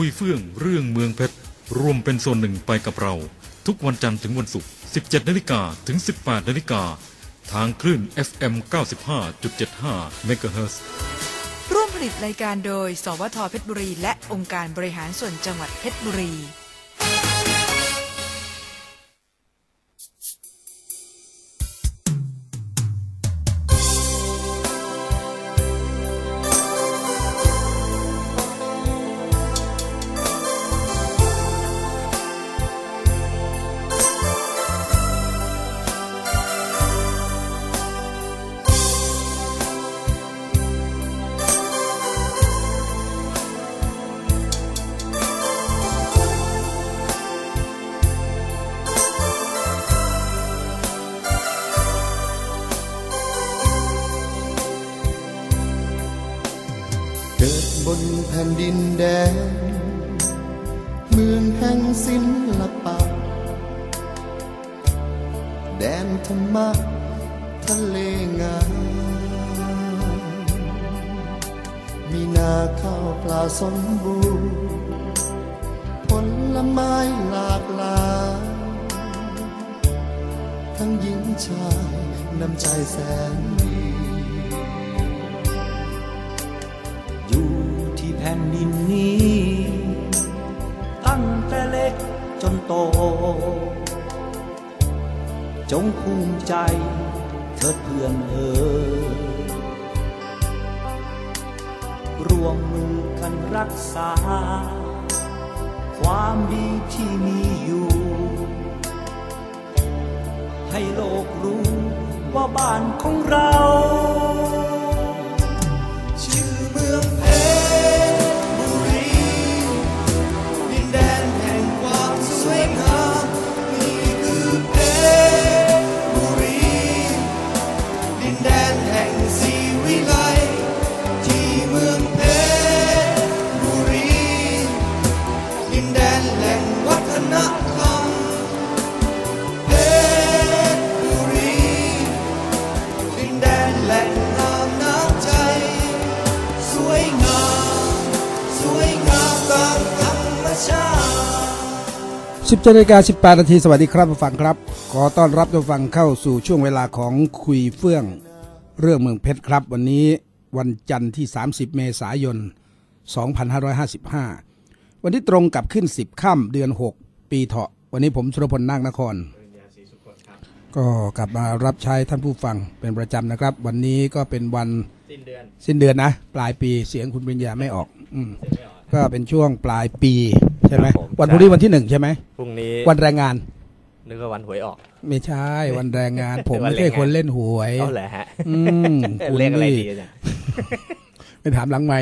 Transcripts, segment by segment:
คุยเฟื่องเรื่องเมืองเพชรรวมเป็นส่วนหนึ่งไปกับเรา ทุกวันจันทร์ถึงวันศุกร์ 17นาฬิกาถึง 18นาฬิกาทางคลื่น FM 95.75 MHz ร่วมผลิตรายการโดย สวทเพชรบุรี และองค์การบริหารส่วนจังหวัดเพชรบุรี เมืองแห่งศิลปะ แดนธรรมะทะเลงามมีนาข้าวปลาสมบูรณ์ผลไม้หลากหลายทั้งหญิงชายน้ำใจแสนดีอยู่ที่แผ่นดินนี้ ตั้งแต่เล็กจนโต จงภูมิใจเถิดเพื่อนเอ๋ยรวมมือกันรักษา ความดีที่มีอยู่ ให้โลกรู้ว่าบ้านของเรา 17นาฬิกา18นาทีสวัสดีครับผู้ฟังครับ ขอต้อนรับทุกฟังเข้าสู่ช่วงเวลาของคุยเฟื่อง เรื่องเมืองเพชรครับ วันนี้วันจันทร์ที่ 30 เมษายน 2555 วันที่ตรงกับขึ้น 10ค่ำเดือน 6 ปีเถาะ วันนี้ผมสุรพลนาคนคร ก็กลับมารับใช้ท่านผู้ฟังเป็นประจำนะครับ วันนี้ก็เป็นวันสิ้นเดือนสิ้นเดือนนะ ปลายปีเสียงคุณปริญญาไม่ออก อืมก็ เป็นช่วงปลายปีใช่ไหมครับผมวันพรุ่งนี้วันที่หนึ่งใช่ไหมพรุ่งนี้วันแรงงาน นึกว่าวันหวยออก ไม่ใช่วันแรงงาน ผมวันไม่แรงใช่งานคนเล่นหวยเอาแหละฮะอืมคุณเรียกอะไรนี่ดีอาจารย์ไปถามหลังไม่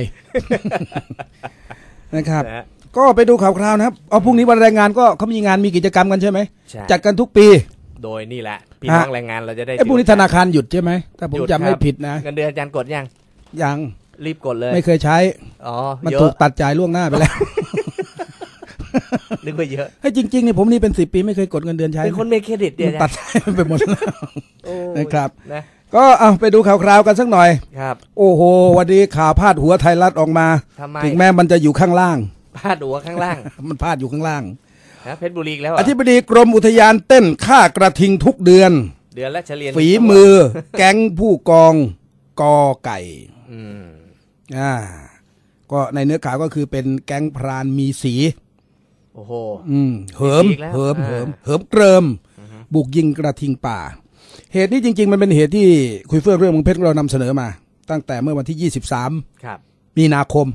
นะครับ นะฮะก็ไปดูข่าวคราวนะครับเอาพรุ่งนี้วันแรงงานก็เขามีงานมีกิจกรรมกันใช่ไหมใช่จัดกันทุกปี โดยนี่แหละพี่ฮะน้องแรงงานเราจะได้ไอ้พรุ่งนี้ธนาคารหยุดใช่ไหมถ้าผมหยุดจำไม่ครับผิดนะเงินเดือนอาจารย์กดยังยัง รีบกดเลย ไม่เคยใช้ อ๋อมันเยถูอะกตัดจ่ายล่วงหน้าไปแล้ว นึกว่าเยอะให้ยจริงๆเนี่ยผมนี่เป็นสิบปีไม่เคยกดเงินเดือนใช้ เป็นคนมีเครดิตเดียมันวตัดจ่ายไปหมดแล้วโอ้ยนะครับนะก็เอาไปดูข่าวคราวกันสักหน่อย ครับ โอ้โห วันนี้ข่าวพาดหัวไทยรัฐออกมาทำไมถึงแม้มันจะอยู่ข้างล่าง พาดหัวข้างล่าง มันพาดอยู่ข้างล่างนะเพชรบุรีอีกแล้วเหรออธิบดีกรมอุทยานเต้นค่ากระทิงทุกเดือน เดือนละเฉลี่ยฝีมือ แก๊งผู้กองกอไก่ อืมอ่าก็ในเนื้อข่าวก็คือเป็นแก๊งพรานมีสี โอ้โหอืมเหิมมีสีอีกแล้วเหิมอ่าเหิมเหิมเกริม บุกยิงกระทิงป่า เหตุนี้จริง ๆ มันเป็นเหตุที่คุยเฟื่องเรื่องเมืองเพชรเรานำเสนอมา ตั้งแต่เมื่อวันที่23ครับมีนาคม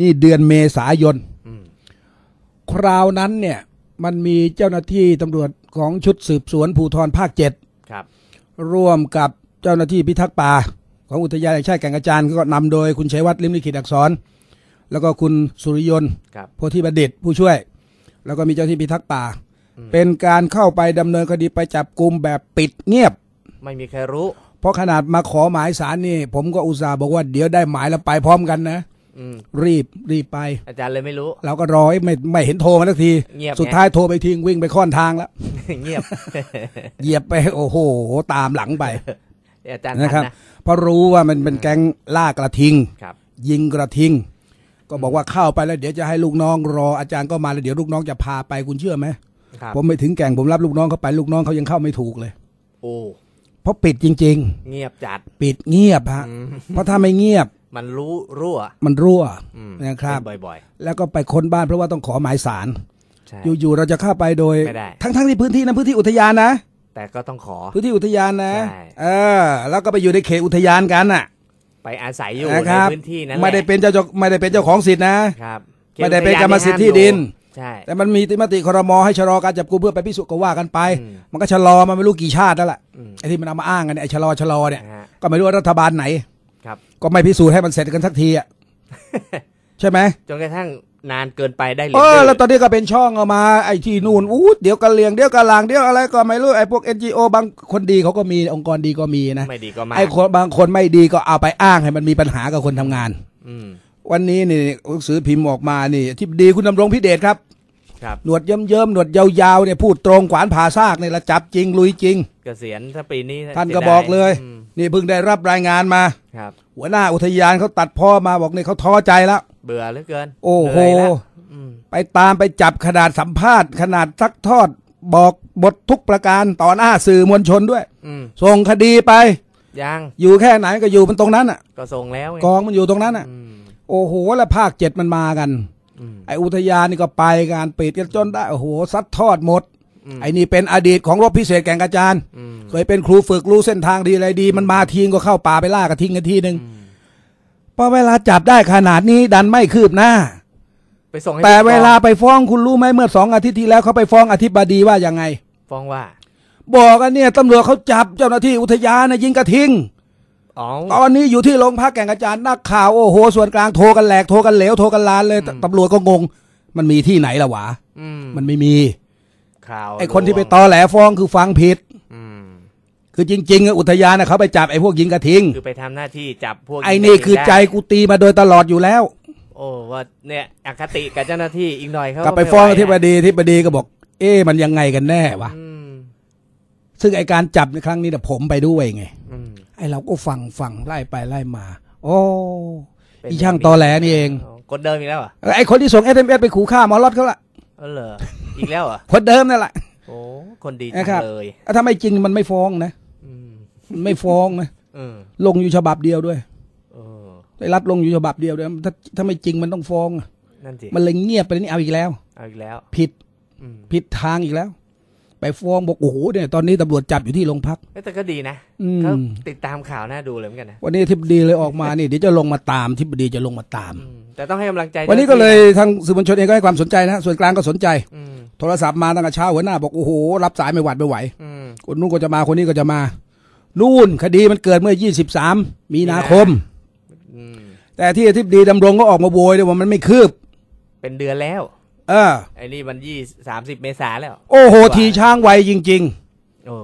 นี่เดือนเมษายนอืมคราวนั้นเนี่ย มันมีเจ้าหน้าที่ตำรวจของชุดสืบสวนภูธรภาคเจ็ดครับร่วมกับเจ้าหน้าที่พิทักษ์ป่า ของอุทยานแห่งชาติแก่งกระจานก็นำโดยคุณชัยวัฒน์ลิมลิขิตอักษร แล้วก็คุณสุริยนต์ครับโพธิบัณฑิตผู้ช่วย แล้วก็มีเจ้าหน้าที่พิทักษ์ป่า เป็นการเข้าไปดำเนินคดีไปจับกลุ่มแบบปิดเงียบ ไม่มีใครรู้ เพราะขนาดมาขอหมายสารนี่ ผมก็อุตส่าห์บอกว่าเดี๋ยวได้หมายแล้วไปพร้อมกันนะอืมรีบรีบไป อาจารย์เลยไม่รู้ เราก็รอให้ไม่ไม่เห็นโทรมาสักทีเงียบไงสุดท้ายโทรไปทิ้งวิ่งไปค่อนทางแล้ว เงียบ เหยียบไป โอ้โห ตามหลังไป อาจารย์นะครับทันนะเพราะรู้ว่ามันเป็นแก๊งล่ากระทิงครับยิงกระทิง ก็บอกว่าเข้าไปแล้วเดี๋ยวจะให้ลูกน้องรออาจารย์ก็มาแล้วเดี๋ยวลูกน้องจะพาไปคุณเชื่อไหมครับผมไม่ถึงแก่งผมรับลูกน้องเขาไปลูกน้องเขายังเข้าไม่ถูกเลย โอ้เพราะปิดจริงเงียบจัดๆปิดเงียบฮะอืมเพราะถ้าไม่เงียบมันรู้รั่ว มันรั่วอืมนะครับเป็นบ่อยแล้วก็ไปค้นบ้านเพราะว่าต้องขอหมายสารๆใช่อยู่ๆเราจะเข้าไปโดยไม่ได้ทั้งๆที่พื้นที่นั้นพื้นที่อุทยานนะ แต่ก็ต้องขอ พื้นที่อุทยานนะใช่เออ แล้วก็ไปอยู่ในเขตอุทยานกันน่ะ ไปอาศัยอยู่นะในครับพื้นที่นั้นแหละไม่ได้เป็นเจ้าเจ้าไม่ได้เป็นเจ้าของสิทธินะครับไม่ได้เป็นกรรมสิทธิ์ที่ดินใช่แต่มันมีมติครมให้ชะลอการจับกุมเพื่อไปพิสูจน์ก็ว่ากันไปอืมมันก็ชะลอมาไม่รู้กี่ชาติแล้วล่ะอืมไอ้ที่มันเอามาอ้างกันเนี่ยไอ้ชะลอชะลอเนี่ยนะฮะก็ไม่รู้ว่ารัฐบาลไหน ครับ ก็ไม่พิสูจน์ให้มันเสร็จกันสักทีอะใช่ไหมจนกระทั่ง นานเกินไปได้เลยเออแล้วตอนนี้ก็เป็นช่องเอามาไอ้ที่นู่นอู้เดี๋ยวกะเลียงเดี๋ยวกะลางเดี๋ยวอะไรก็ไม่รู้ไอ้พวก NGO บางคนดีเขาก็มีองค์กรดีก็มีนะไม่ดีก็มากไอ้คนบางคนไม่ดีก็เอาไปอ้างให้มันมีปัญหากับคนทำงาน อืมวันนี้นี่หนังสือพิมพ์ออกมานี่ที่ดีคุณดำรงพิเดชครับครับหนวดเยิ้มๆหนวดยาวๆเนี่ยพูดตรงขวานผ่าซากเนี่ยละจับจริงลุยจริง เกษียณถ้าปีนี้ท่านสีก็ดบอกเลยมนี่เพิ่งได้รับรายงานมาครับหัวหน้าอุทยานเขาตัดพ่อมาบอกเนี่ยเขาท้อใจแล้ว เบื่อเหลือเกิน โอ้โหเหนื่ยแล้วอืมไปตามไปจับขนาดสัมภาษณ์ ขนาดซักทอด บอกบททุกประการต่อหน้าสื่อมวลชนด้วยอืมส่งคดีไปยังอยู่แค่ไหนก็อยู่มันตรงนั้นอะ ก็ส่งแล้วไงกองมันอยู่ตรงนั้นอะอืมโอ้โหแล้วภาคเจ็ดมันมากันอืมไออุทยานนี่ก็ไปการปิดกันจนได้โอ้โหซัดทอดหมดอืมไอ้นี่เป็นอดีตของรบพิเศษแก่งกระจานอืมเคยเป็นครูฝึกรู้เส้นทางดีอะไรดี มันมาทิ้งก็เข้าป่าไปล่ากระทิ้งกันทีหนึ่งอืม พอเวลาจับได้ขนาดนี้ดันไม่คืบหน้า ไปส่งให้แต่ผู้กองเวลาไปฟ้องคุณรู้ไหมเมื่อสองอาทิตย์ที่แล้วเขาไปฟ้องอธิบดีว่ายังไง ฟ้องว่า บอกกันเนี่ยตำรวจเขาจับเจ้าหน้าที่อุทยานนะยิงกระทิงอ๋อตอนนี้อยู่ที่โรงพักแก่งกระจานนักข่าวโอ้โหส่วนกลางโทรกันแหลกโทรกันเหลวโทรกันลานเลยตำรวจก็งง มันมีที่ไหนล่ะวะอืมมันไม่มีข่าวไอ้คนที่ไปลวงตอแหลฟ้องคือฟังผิดอืม คือจริงๆอะอุทยานนะเขาไปจับไอ้พวกยิงกระทิง คือไปทำหน้าที่จับพวกไอ้นี่คือใจได้กูตีมาโดยตลอดอยู่แล้ว โอ้ว่าเนี่ยอคติกับเจ้าหน้าที่อีกหน่อยเขากลับไปม่ฟ้องหวอธิบดีอธิบดีก็บอก เอ๊ะมันยังไงกันแน่วะอืมซึ่งไอการจับในครั้งนี้เนี่ยผมไปด้วยไง อืมไอเราก็ฟังฟังไล่ไปไล่มา โอ้เป็นอีช่างตอแหลนี่เองกดเดิมอีกแล้วเหรอะไอคนที่ส่งเอสเอ็มเอสไปขู่ฆ่าหมอรอดเขาละเออเหรออีกแล้วเหรอะคนเดิมนั่นแหละ โอ้คนดีนะจังครับ เลย ถ้าไม่จริงมันไม่ฟ้องนะอืมมัน ไม่ฟ้องนะเออลงอยู่ฉบับเดียวด้วยเออไอรัฐลงอยู่ฉบับเดียวด้วยถ้าถ้าไม่จริงมันต้องฟ้องนั่นสิมันเลยเงียบไปนี่เอาอีกแล้วเอาอีกแล้ว ผิดอืมผิดทางอีกแล้ว ไปฟ้องบอกโอ้โหเนี่ยตอนนี้ตำรวจจับอยู่ที่โรงพักเอ้ยแต่ก็ดีนะอืมเขาติดตามข่าวน่าดูเลยเหมือนกันนะวันนี้ทิบดีเลยออกมานี่เดี๋ยวจะลงมาตามทิบดีจะลงมาตามอืมแต่ต้องให้กำลังใจ วันนี้ก็เลยจ้าหาที่ทางสื่อมวลชนเองก็ให้ความสนใจนะส่วนกลางก็สนใจอืมโทรศัพท์มาตั้งแต่เช้าหัวหน้าบอกโอ้โหรับสายไม่หวัดไม่ไหวอืมคนนู้นก็จะมาคนนี้ก็จะมา นู่นคดีมันเกิดเมื่อ 23 มีนาคมอืมแต่ที่อธิบดีดำรงก็ออกมาโวยเลยว่ามันไม่คืบ เป็นเดือนแล้ว เออ ไอ้นี่มันยี่สามสิบเมษาแล้ว โอ้โห ทีช้างไวจริงโอ้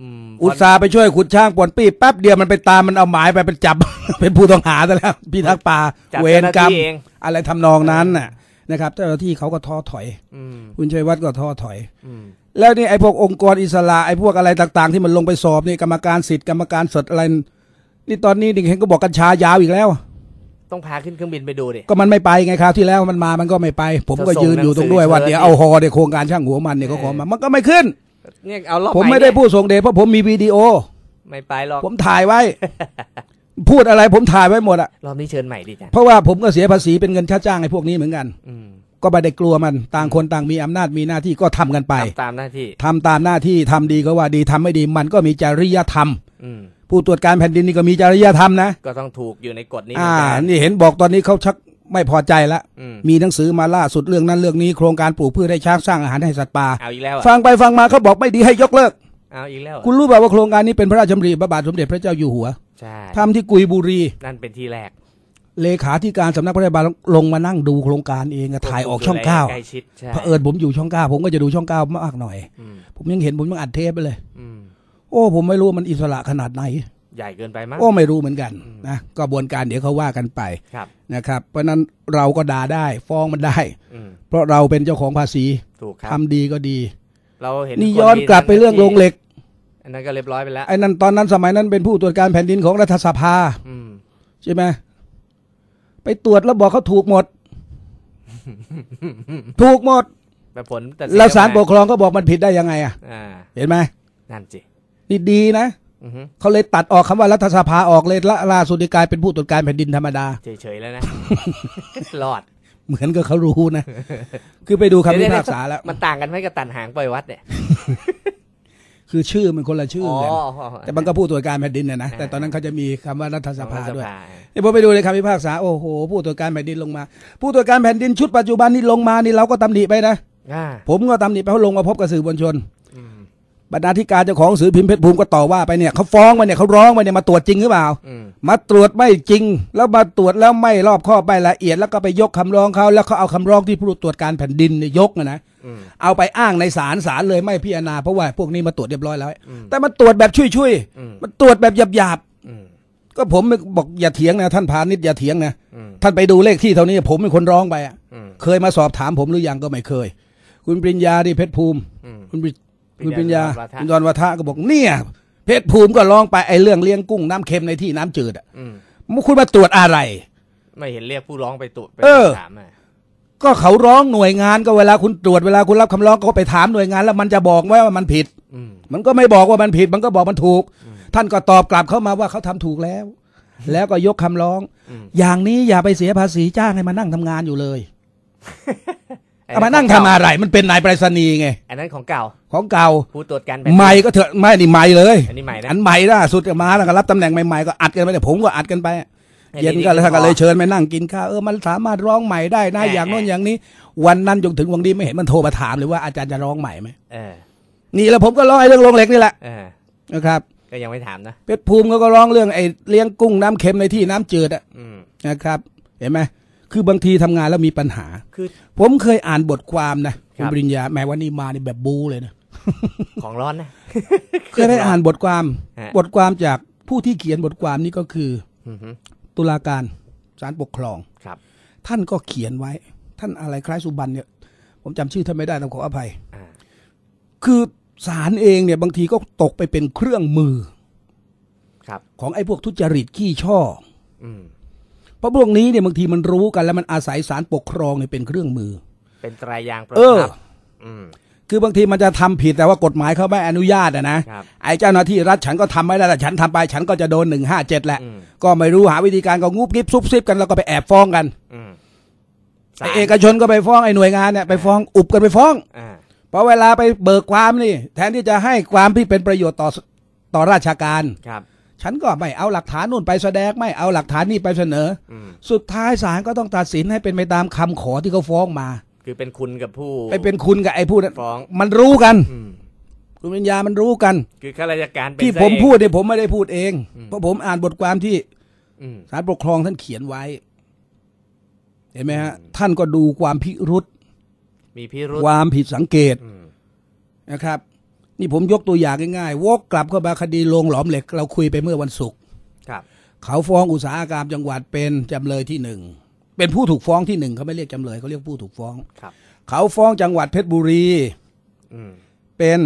อืมๆอุตส่าห์ไปช่วยขุดช้างป่วนปี้แป๊บเดียวมันไปตามมันเอาหมายไปเป็นจับ เป็นผู้ต้องหาซะแล้ว พี่ทักษ์ป่าจับเวเจ้ารหน้ากรรมที่เองอะไรทำนองนั้นน่ะ นะครับเจ้าหน้าที่เขาก็ท้อถอยอืมคุณชัยวัฒน์ก็ท้อถอยอืม แล้วนี่ไอ้พวกองค์กรอิสระไอ้พวกอะไรต่าง ๆ ที่มันลงไปสอบนี่กรรมการสิทธิ์กรรมการสดอะไรนี่ตอนนี้นี่เห็นก็บอกกัญชายาวอีกแล้ว ต้องพาขึ้นเครื่องบินไปดูดิ ก็มันไม่ไปไงคราวที่แล้วมันมามันก็ไม่ไป ผมก็จะส่งยืนอยู่ตรงด้วยหนังสือว่าเดี๋ยวเชิญเอาฮอเดี๋ยวโครงการช่างหัวมันเนี่ยเขาขอมามันก็ไม่ขึ้นเนี่ยเอารอบผมใหไม่ได้เนี่ยพูดส่งเดชเพราะผมมีวิดีโอ ไม่ไปหรอกผมถ่ายไว้ พูดอะไรผมถ่ายไว้หมดอะรอบนี้เชิญใหม่ดิจ้ะเพราะว่าผมก็เสียภาษีเป็นเงินค่าจ้างไอ้พวกนี้เหมือนกัน อืม ก็ไม่ได้กลัวมันต่างคนต่างมีอำนาจมีหน้าที่ก็ทำกันไปทำตามหน้าที่ทำตามหน้าที่ทำดีก็ว่าดีทำไม่ดีมันก็มีจริยธรรมอืมผู้ตรวจการแผ่นดินนี่ก็มีจริยธรรมนะก็ต้องถูกอยู่ในกฎนี้เหมือ่าอนกันนี่เห็นบอกตอนนี้เขาชักไม่พอใจละอืมมีหนังสือมาล่าสุดเรื่องนั้นเรื่องนี้โครงการปลูกพืชให้ช้างสร้างอาหารให้สัตว์ป่าเอาอีกแล้วอะฟังไปฟังมาเขาบอกไม่ดีให้ยกเลิกเอาอีกแล้วอะคุณรู้เปล่าว่าโครงการนี้เป็นพระราชดำริพระบาทสมเด็จพระเจ้าอยู่หัวใช่ทำที่กุยบุรีนั่นเป็นที่แรก เลขาธิการสำนักพระราชบาลลงมานั่งดูโครงการเองอะถ่ายออกช่องเก้าใกล้ชิดใช่เผอิญผมอยู่ช่องเก้าผมก็จะดูช่องเก้ามากหน่อย อืมผมยังเห็นผมยังอัดเทปไปเลย อืมโอ้ ผมไม่รู้ว่ามันอิสระขนาดไหน ใหญ่เกินไปมั้งโอ้ไม่รู้เหมือนกันนะกระบวนการเดี๋ยวเขาว่ากันไปครับ นะครับ เพราะฉะนั้นเราก็ด่าได้ฟ้องมันได้ อืมเพราะเราเป็นเจ้าของภาษีถูกคทำรับดีก็ดีเราเห็นนี่คย้อนที่กลับไปเรื่องโรงเหล็กอันนั้นก็เรียบร้อยไปแล้วไอ้นั่นตอนนั้นสมัยนั้นเป็นผู้ตรวจการแผ่นดินของรัฐสภา อืมใช่ไหม ไปตรวจแล้วบอกเขาถูกหมด ถูกหมดแต่ผลตัดสินแล้วศาลอปอกกครองก็บอกมันผิดได้ยังไงอะอ่าเห็นไหมนั่นสินี่ดีนะอือฮึเขาเลยตัดออกคำว่ารัฐสภาออกเลยละล่าสุดนี่กลายเป็นผู้ตรวจการแผ่นดินธรรมดาเฉยๆแล้วนะรอด เหมือนกับเขารู้นะ คือไปดูคำพิพากษาแล้ว มันต่างกันไหมกับตันหางปล่อยวัดเนี่ย คือชื่อมันคนละชื่ออ๋อกันอ๋อแต่มันก็ผู้ตรวจการแผ่นดินนะนะอ่าแต่ตอนนั้นเขาจะมีคำว่ารัฐสภาด้วยรัฐนี่ผมไปดูในคำพิพากษาโอ้โหผู้ตรวจการแผ่นดินลงมา ผู้ตรวจการแผ่นดินชุดปัจจุบันนี่ลงมานี่เราก็ตำหนิไปนะอ่าผมก็ตำหนิไปเขาลงมาพบกับสื่อมวลชนอืม บรรณาธิการเจ้าของสื่อพิมพ์เพชรภูมิก็ต่อว่าไปเนี่ยเขาฟ้องมาเนี่ยเขาร้องมาเนี่ยมาตรวจจริงหรือเปล่าอืมมาตรวจไม่จริง แล้วมาตรวจแล้วไม่รอบคอบไม่ละเอียด แล้วก็ไปยกคำร้องเขาแล้วเขาเอาคำร้องที่ผู้ตรวจการแผ่นดินเนี่ยยกนะนะอืมเอาไปอ้างในศาลศาลเลยไม่พิจารณาเพราะว่าพวกนี้มาตรวจเรียบร้อยแล้วอืมแต่มันตรวจแบบช่วยๆอืมมันตรวจแบบหยาบอืมๆก็ผมบอกอย่าเถียงนะท่านพาณิชย์อย่าเถียงนะอืมท่านไปดูเลขที่เท่านี้ผมเป็นคนร้องไปอะอืมเคยมาสอบถามผมหรือยังก็ไม่เคย คุณปริญญาดิเพชรภูมิอืมคุณปริปริ คุณญญาปริญญาดอนวัฒน์คุณดอนวัฒน์ก็บอกเนี่ย เพชรภูมิก็ร้องไปไอ้เรื่องเลี้ยงกุ้งน้ำเค็มในที่น้ำจืดอะอืมคุณมาตรวจอะไร ไม่เห็นเรียกผู้ร้องไปตรวจไปเออถามอะก็เขาร้องหน่วยงานก็เวลาคุณตรวจเวลาคุณรับคำร้องก็ไปถามหน่วยงาน แล้วมันจะบอกไว้ว่ามันผิดอืมมันก็ไม่บอกว่ามันผิด มันก็บอกมันถูก ท่านก็ตอบกลับเข้ามาว่าเขาทำถูกแล้ว แล้วก็ยกคำร้องอืมอย่างนี้อย่าไปเสียภาษีจ้างให้มานั่งทำงานอยู่เลยไอ้ เอามานั่งทำอะไร มันเป็นนายไปรษณีย์ไง อันนั้นของเก่า ของเก่าผู้ตรวจการแผ่นดินใหม่ก็เถอะไม่นี่ใหม่เลย อันนี้ใหม่นะ อันใหม่ล่าสุดมาแล้วก็รับตำแหน่งใหม่ๆก็อัดกันไปเนี่ยผมก็อัดกันไปอันนี้เย็นก็แล้วท่านก็เลยเชิญไปนั่งกินข้าวเออมันสามารถร้องใหม่ได้นะแหม่อย่างโน้นอย่างนี้ วันนั้นจนถึงวันนี้ไม่เห็นมันโทรมาถามเลยว่าอาจารย์จะร้องใหม่ไหมเออนี่แล้วผมก็ร้องไอ้เรื่องโรงเหล็กนี่แหละเออนะครับก็ยังไม่ถามนะเพชรภูมิเขาก็ร้องเรื่องไอ้เลี้ยงกุ้งน้ำเค็มในที่น้ำจืดอะอืมนะครับ เห็นไหม คือบางทีทำงานแล้วมีปัญหา คือ ผมเคยอ่านบทความนะคคุรัณบปริญญาแม้วันนี้มานี่แบบบูเลยนะของร้อนนะเคยได้อ่านบทความฮะบทความจากผู้ที่เขียนบทความนี้ก็คืออือฮึตุลาการศาลปกครองครับ ท่านก็เขียนไว้ ท่านอะไรคล้ายสุบันเนี่ย ผมจำชื่อท่านไม่ได้ต้องขออภัยอ่าคือศาลเองเนี่ยบางทีก็ตกไปเป็นเครื่องมือ ครับ ของไอ้พวกทุจริตขี้ช่ออืม เพราะพวกนี้เนี่ยบางทีมันรู้กันแล้วมันอาศัยศาลปกครองเนี่ยเป็นเครื่องมือ เป็นตรายางประเออทับอืมคือบางทีมันจะทำผิดแต่ว่ากฎหมายเขาไม่อนุญาตอะนะครับไอ้เจ้าหน้าที่รัฐฉันก็ทำไม่ได้แต่ฉันทำไปฉันก็จะโดนหนึ่งห้าเจ็ดแหละอืมก็ไม่รู้หาวิธีการก็งุบงิบซุบซิบกันแล้วก็ไปแอบฟ้องกันอืมไอ้เอกชนก็ไปฟ้องไอ้หน่วยงานเนี่ยไปฟ้องอุบกันไปฟ้องอ่าพอเวลาไปเบิกความนี่ แทนที่จะให้ความที่เป็นประโยชน์ต่อต่อราชการครับ ฉันก็ไม่เอาหลักฐานนู่นไปแสดงไม่เอาหลักฐานนี่ไปเสนออืมสุดท้ายศาลก็ต้องตัดสินให้เป็นไปตามคำขอที่เขาฟ้องมา คือเป็นคุณกับผู้ ไปเป็นคุณกับไอ้ผู้นั้นฟ้องมันรู้กันอืมคุณปัญญามันรู้กัน คือข้าราชการเป็นที่ซะผมเองพูดเนี่ยผมไม่ได้พูดเองอืมเพราะผมอ่านบทความที่อืมศาลปกครองท่านเขียนไว้ เห็นไหมฮะ ท่านก็ดูความพิรุษมีพิรุษความผิดสังเกตอืมนะครับ นี่ผมยกตัวอย่างง่ายๆวกกลับเข้ามาคดีโรงหลอมเหล็ก เราคุยไปเมื่อวันศุกร์ครับเขาฟ้องอุตสาหกรรมจังหวัดเป็นจำเลยที่หนึ่งเป็นผู้ถูกฟ้องที่หนึ่งเขาไม่เรียกจำเลยเขาเรียกผู้ถูกฟ้องครับเขาฟ้องจังหวัดเพชรบุรีอืมเป็น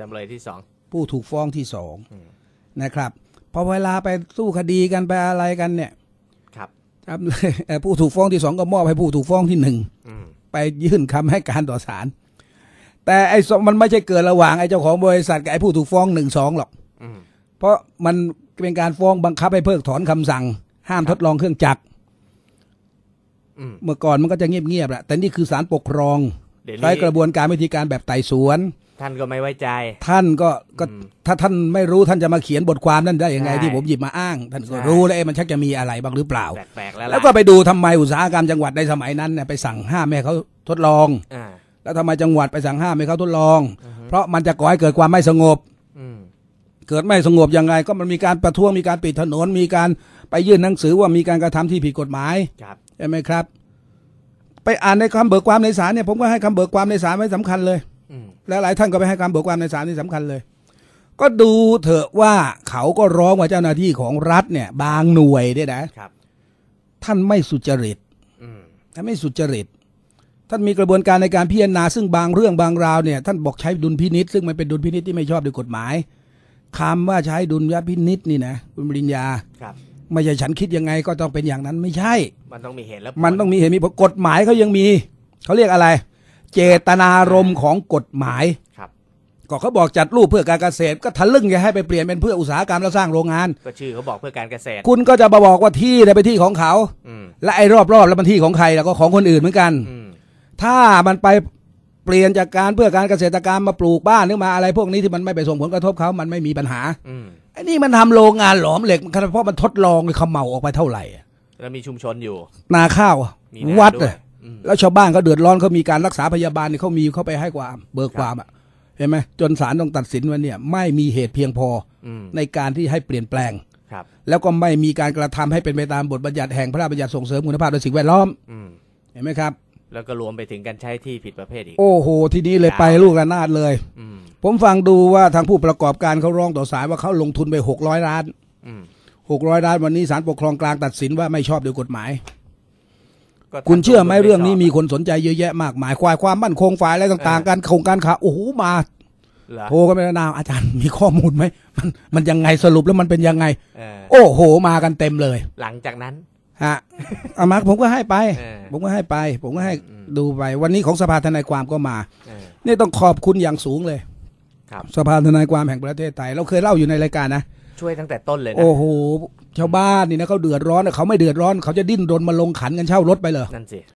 จำเลยที่สองผู้ถูกฟ้องที่สองอืมนะครับพอเวลาไปสู้คดีกันไปอะไรกันเนี่ย ครับจำเลยเอ่อผู้ถูกฟ้องที่สองก็มอบให้ผู้ถูกฟ้องที่หนึ่งอืมไปยื่นคำให้การต่อศาล แต่ไอ้สองมันไม่ใช่เกิดระหว่างไอ้เจ้าของบริษัทกับไอ้ผู้ถูกฟ้องหนึ่งสองหรอกอืมเพราะมันเป็นการฟ้องบังคับให้เพิกถอนคำสั่ง ห้ามทดลองเครื่องจักรอืมเมื่อก่อนมันก็จะเงียบๆแหละแต่นี่คือศาลปกครองเดี๋ยวใช้นี้กระบวนการวิธีการแบบไต่สวน ท่านก็ไม่ไว้ใจ ท่านก็ก็อืมถ้าท่านไม่รู้ท่านจะมาเขียนบทความนั้นได้ยังไงใช่ที่ผมหยิบมาอ้าง ท่านก็ใช่รู้แล้วเอ๊ะมันชักจะมีอะไรบ้างหรือเปล่าแปลกๆแล้วล่ะแล้วก็ไปดูทำไมอุตสาหกรรมจังหวัดในสมัยนั้นเนี่ยไปสั่งห้ามไม่ให้เขาทดลองอ่า แล้วทำไมจังหวัดไปสั่งห้ามไม่ให้เขาทดลอง เพราะมันจะก่อให้เกิดความไม่สงบอืมเกิดไม่สงบยังไง ก็มันมีการประท้วงมีการปิดถนน มีการไปยื่นหนังสือว่ามีการกระทำที่ผิดกฎหมายครับใช่ไหมครับ ไปอ่านในคำเบิกความในศาลเนี่ยผมก็ให้คำเบิกความในศาลไว้สำคัญเลยอืมและหลายท่านก็ไปให้คำเบิกความในศาลนี่สำคัญเลย ก็ดูเถอะว่าเขาก็ร้องว่าเจ้าหน้าที่ของรัฐเนี่ย บางหน่วยเนี่ยนะครับท่านไม่สุจริตอืมท่านไม่สุจริต ท่านมีกระบวนการในการพิจารณาซึ่งบางเรื่องบางราวเนี่ยท่านบอกใช้ดุลพินิษซึ่งมันเป็นดุลพินิษที่ไม่ชอบด้วยกฎหมายคำว่าใช้ดุลยพินิษนี่นะคุณปริญญาครับไม่ใช่ฉันคิดยังไงก็ต้องเป็นอย่างนั้นไม่ใช่ มันต้องมีเหตุและผลมันต้องมีเหตุมีผลกฎหมายเขายังมีเขาเรียกอะไร เจตนารมณ์ของกฎหมายครับก็เขาบอกจัดรูปเพื่อการเกษตร ก็ทะลึ่งจะให้ไปเปลี่ยนเป็นเพื่ออุตสาหกรรมแล้วสร้างโรงงาน ก็ชื่อเขาบอกเพื่อการเกษตร คุณก็จะมาบอกว่าที่เนี่ยเป็นที่ของเขาอืมและไอ้รอบๆแล้วมันที่ของใครแล้วก็ของคนอื่นเหมือนกันอืม ถ้ามันไปเปลี่ยนจากการเพื่อการเกษตรกรรมมาปลูกบ้านหรือมาอะไรพวกนี้ที่มันไม่ไปส่งผลกระทบเขามันไม่มีปัญหาอืมไอ้นี่มันทำโรงงานหลอมเหล็กเพราะมันทดลองเลยเขาเมาออกไปเท่าไหร่อะแล้วมีชุมชนอยู่ นาข้าวอะมีนาวัดด้วเลยยอืมแล้วชาวบ้านเขาเดือดร้อนเขามีการรักษาพยาบาลเนี่ยเขามีเขาไปให้ความเบิกความอะเห็นไหมจนศาลต้องตัดสินว่าเนี่ย ไม่มีเหตุเพียงพออืมในการที่ให้เปลี่ยนแปลงครับ แล้วก็ไม่มีการกระทำให้เป็นไปตามบทบัญญัติแห่งพระราชบัญญัติส่งเสริมคุณภาพโดยสิ่งแวดล้อมอืมเห็นไหมครับ แล้วก็รวมไปถึงการใช้ที่ผิดประเภทอีก โอ้โห ทีนี้เลยไปลูกระนาดเลยอืมผมฟังดูว่าทางผู้ประกอบการเขาร้องต่อศาลว่าเขาลงทุนไปหกร้อยล้านอืมหกร้อยล้านวันนี้ศาลปกครองกลางตัดสินว่าไม่ชอบด้วยกฎหมายก็คุณเชื่อไหมทำเรื่องนี้ชบมีคนสนใจเยอะแยะมากมายควายความมั่นคงฝ่ายอะไรต่างๆการโครงการข่าวโอ้โหมาเหรอโทรกันไปนาวอาจารย์มีข้อมูลไหมมันมันยังไงสรุปแล้วมันเป็นยังไงเออโอ้โห มากันเต็มเลย หลังจากนั้น ฮะอามาร์คผมก็ให้ไป เออผมก็ให้ไป ผมก็ให้อืมดูไป วันนี้ของสภาทนายความก็มา เออนี่ต้องขอบคุณอย่างสูงเลย ครับ สภาทนายความแห่งประเทศไทย เราเคยเล่าอยู่ในรายการนะ ช่วยตั้งแต่ต้นเลยนะ โอ้โห ชาวบ้านนี่นะเขาเดือดร้อนนะเขาไม่เดือดร้อน เขาจะดิ้นรนมาลงขันกันเช่ารถไปเลยนั่นสิ